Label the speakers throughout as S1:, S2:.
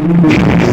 S1: Thank you.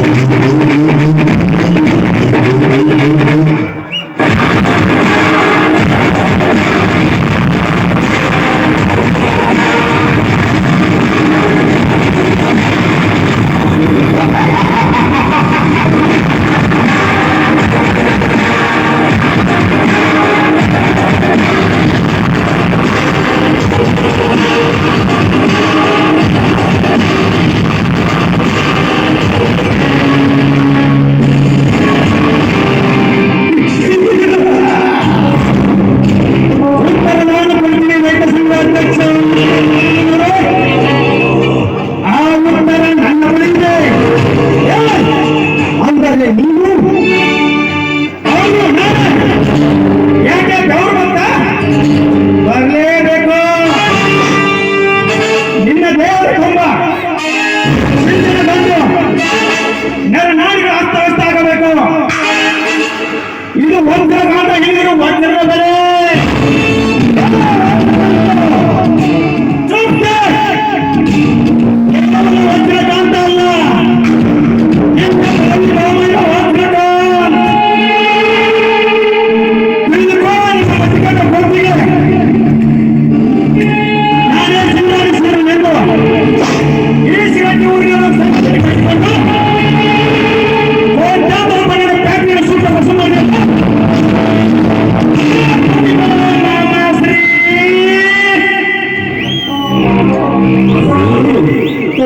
S1: ಇದು ಒಂದರ ಕಾಟ ಹಿಂದಿರು ಒಂದರ ಬೆಲೆ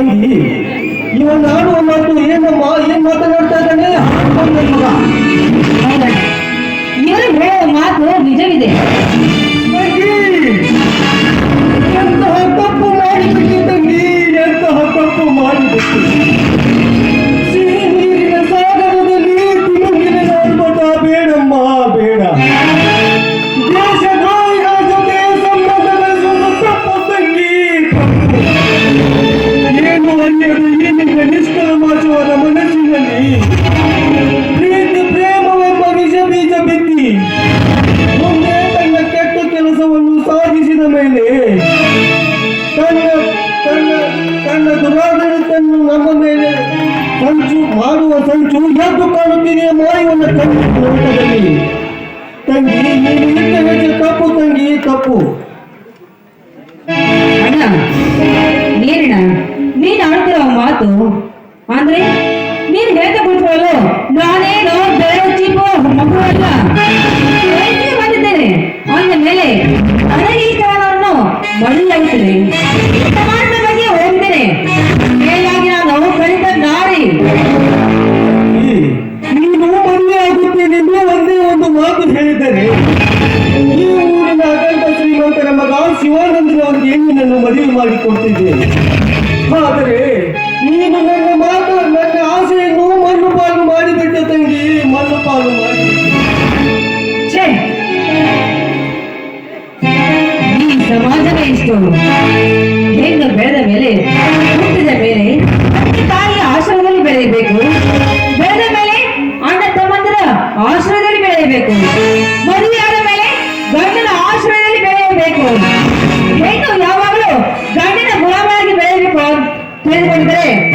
S2: ತಂಗಿ ಇವ ನಾನು ಮಾತು ಏನು ಏನ್ ಮಾತನಾಡ್ತಾ ಇದ್ದಾನೆ
S3: ಇವರು ಹೇಳೋ ಮಾತು ನಿಜವಿದೆ.
S2: ಎಂತ ಮಾಡುತ್ತೀರಿ ಮೋರಿಯನ್ನು ಕಂಡಿತು ತಂಗಿ ನೀನು ಇಂತ ತಪ್ಪು ತಂಗಿ ತಪ್ಪು.
S3: ನೀನ್ ಆಡ್ತಿರೋ ಮಾತು ಅಂದ್ರೆ ನೀನ್ ಹೇಳ್ತಾ ಕುಳಿತುಕೊಳ್ಳಲು ನಾನೇನು ಬೇರೆ ಚೀಪು ಮಗು ಅಲ್ಲ. ಬಂದಿದ್ದೇನೆ. ಅಂದ ಮೇಲೆ ನನಗೆ ಈ ಕಾರಣವನ್ನು ಮಳೆಯಾಗುತ್ತದೆ ಸಮಾಜದ ಬಗ್ಗೆ ಹೋಗಿದ್ದೇನೆ ಮೇಲಾಗಿ ನಾನು ಕಲಿತ
S2: ನಾರಿ ಆದರೆ ನೀನು ನನ್ನ ಮಾತು ನನ್ನ ಆಸೆಯನ್ನು ಮಣ್ಣು ಪಾಲು ಮಾಡಿಬಿಟ್ಟೆ ತಂಗಿ ಮಣ್ಣು ಪಾಲು
S3: ಮಾಡಿ ಸಮಾಜವೇ ಇಷ್ಟು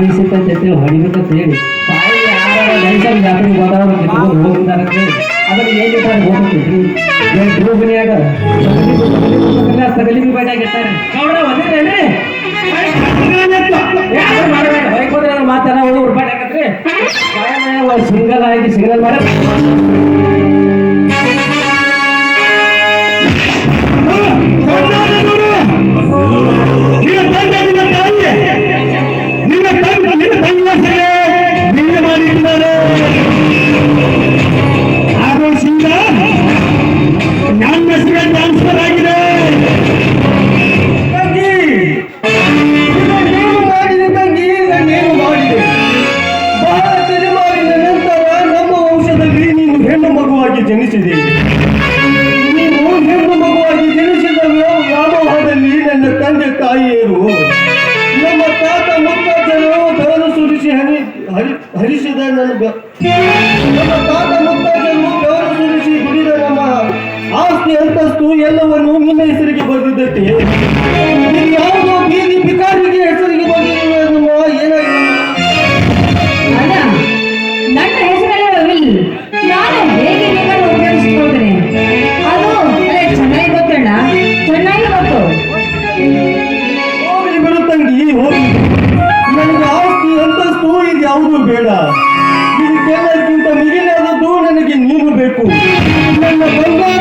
S2: ಯಾರ ಆಸ್ತಿ ಸಿಗ್ತೈತೆ ಅಂತೇಳಿ ಹೊಡಿಬೇಕಂತ ಹೇಳಿ. ತಾಯಿ ಯಾರ ಲೈಸನ್ ಜಾತ್ರೆಗೆ ಹೋದವ್ರು ಕಿತ್ಕೊಂಡು ಹೋಗಿದ್ದಾರೆ ಅಂತ ಹೇಳಿ. ಅದನ್ನ ಏನ್ ಬೇಕಾದ್ರೆ ಹೋಗ್ತೈತ್ರಿ ರೂಬಿನಿಯಾಗ ಸಗಲಿಗೆ ಒಂದೇನ್ರಿ ಯಾರು ಮಾಡಬೇಡ. ಬೈಕ್ ಹೋದ್ರೆ ನಾನು ಮಾತೆಲ್ಲ ಹುಡುಗರು ಬಾಡಿ ಹಾಕತ್ರಿ. ಸಿಂಗಲ್ ಆಗಿ ಸಿಂಗಲ್ ಮಾಡ ತಾಯಿಯರು. ನಮ್ಮ ತಾತ ಮುತ್ತಾತರು ಬೆವರು ಸುರಿಸಿ ಹರಿ ಹರಿ ಹರಿಸಿದ ನನ್ನ ನಮ್ಮ ತಾತ ಮುತ್ತಾತರು ಬೆವರು ಸುರಿಸಿ ದುಡಿದ ನಮ್ಮ ಆಸ್ತಿ ಅಂತಸ್ತು ಎಲ್ಲವನ್ನು ನಿನ್ನ ಹೆಸರಿಗೆ ಬರೆದಿದ್ದಕ್ಕೆ ಯಾವುದು ಬೇಡ. ಇದಕ್ಕೆಲ್ಲಕ್ಕಿಂತ ಮಿಗಿಲಾದದ್ದು ನನಗೆ ನೀನು ಬೇಕು. ನನ್ನ ಬಂಗಾರ